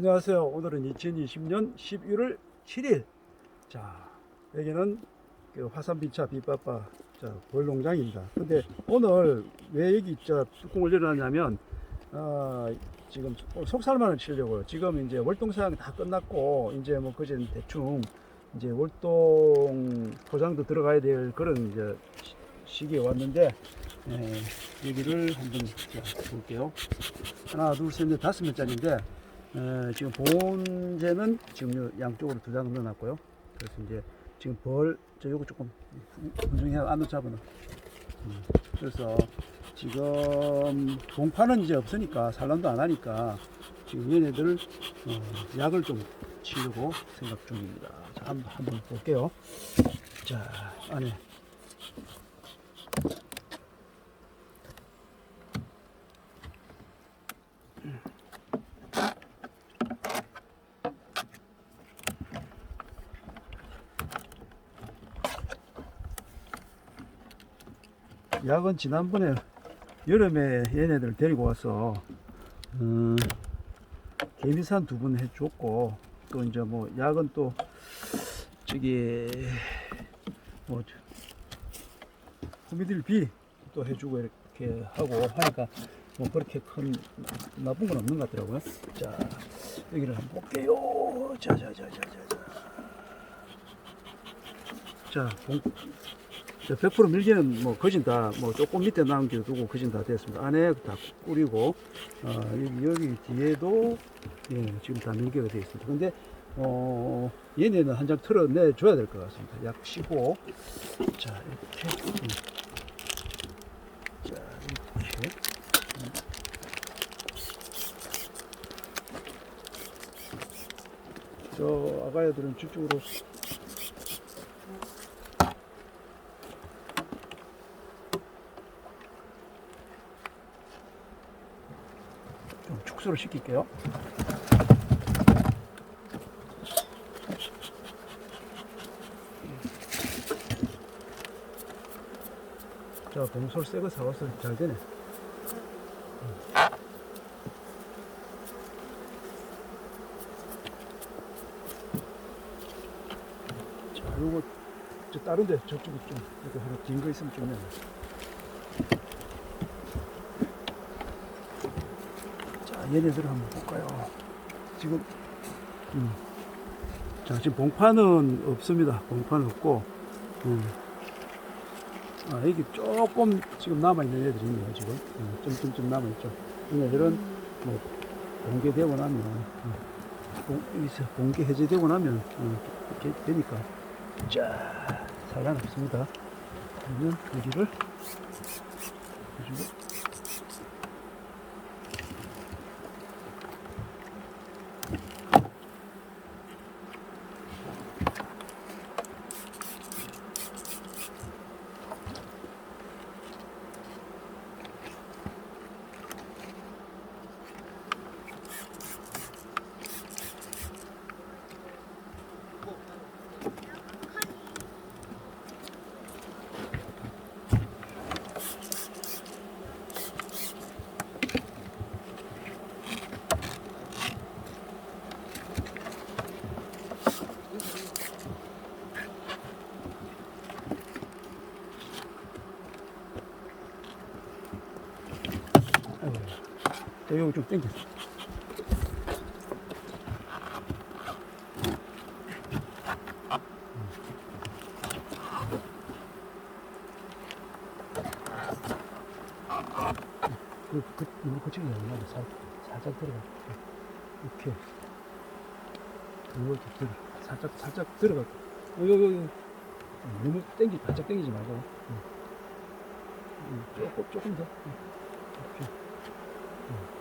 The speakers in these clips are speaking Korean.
안녕하세요. 오늘은 2020년 11월 7일. 자, 여기는 그 화산비차 비빠빠 자, 벌농장입니다. 근데 오늘 왜 여기 저 뚜껑을 열어놨냐면, 아, 지금 속살만을 치려고요. 지금 이제 월동 사양이 다 끝났고, 이제 뭐 그제 대충 이제 월동 포장도 들어가야 될 그런 이제 시- 시기에 왔는데, 예, 여기를 한번 자, 볼게요. 하나, 둘, 셋, 넷, 다섯 명짜리인데, 에, 지금 본제는 지금 요 양쪽으로 두 장 넣어놨고요. 그래서 이제 지금 벌, 저 요거 조금 분중해 안으로 잡아놓. 음, 그래서 지금 동파는 이제 없으니까 산란도 안 하니까 지금 얘네들 어, 약을 좀 치려고 생각 중입니다. 자, 한번, 한번 볼게요. 자, 안에 약은 지난번에 여름에 얘네들 데리고 와서 음, 개미산 두분 해줬고 또 이제 뭐 약은 또 저기 뭐 호미들 비또 해주고 이렇게 하고 하니까 뭐 그렇게 큰 나쁜 건 없는 것 같더라고요. 자 여기를 한번 볼게요. 자자자자자자. 자, 봉, 자, 100% 밀기는 뭐 거진 다 뭐 조금 밑에 남겨두고 거진 다 됐습니다. 안에 다 꾸리고 어, 여기, 뒤에도 예, 지금 다 밀개가 되어 있습니다. 근데 어, 얘네는 한장 털어내 줘야 될 것 같습니다. 약 15. 자 이렇게 음. 자 이렇게 음. 저 아가야들은 저쪽으로 좀 축소를 시킬게요. 자, 봉솔 새거 사와서 잘 되네. 자, 요거 저 다른데 저쪽에 좀 이렇게 하나 긴 거 있으면 좀 내놔. 얘네들 한번 볼까요? 지금, 음. 자, 지금 봉판은 없습니다. 봉판은 없고, 음. 아, 여기 조금 지금 남아있는 애들이 있네요, 지금. 음, 좀 좀 좀 남아있죠. 얘네들은 뭐, 공개되고 나면, 음, 공개 해제되고 나면, 음, 이렇게 되니까, 자, 산란 없습니다. 그러면 여기를, 해주고, 자, 요거 좀 땡겨. 그, 그, 이거 아니라 살, 살짝 들어가. 이렇게. 들어. 살짝, 살짝 들어가. 어, 요, 요, 요. 너무 땡기, 바짝 땡기지 말고. 조금, 조금 더. 응. 이렇게. 자,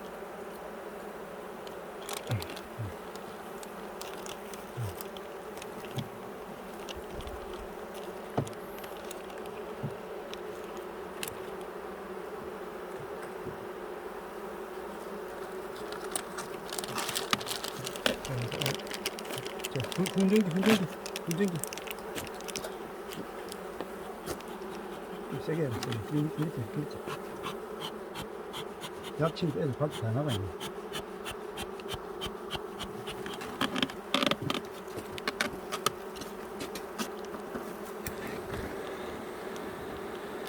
훈전기, 훈전기, 훈전기. 좀 세게 해라, 세게. 이렇게, 이렇게. 약침 빼서 밖에 다 나가 있네.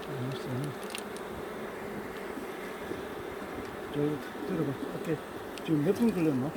아, 저기 들어가. 아까 지금 몇 분 걸렸나?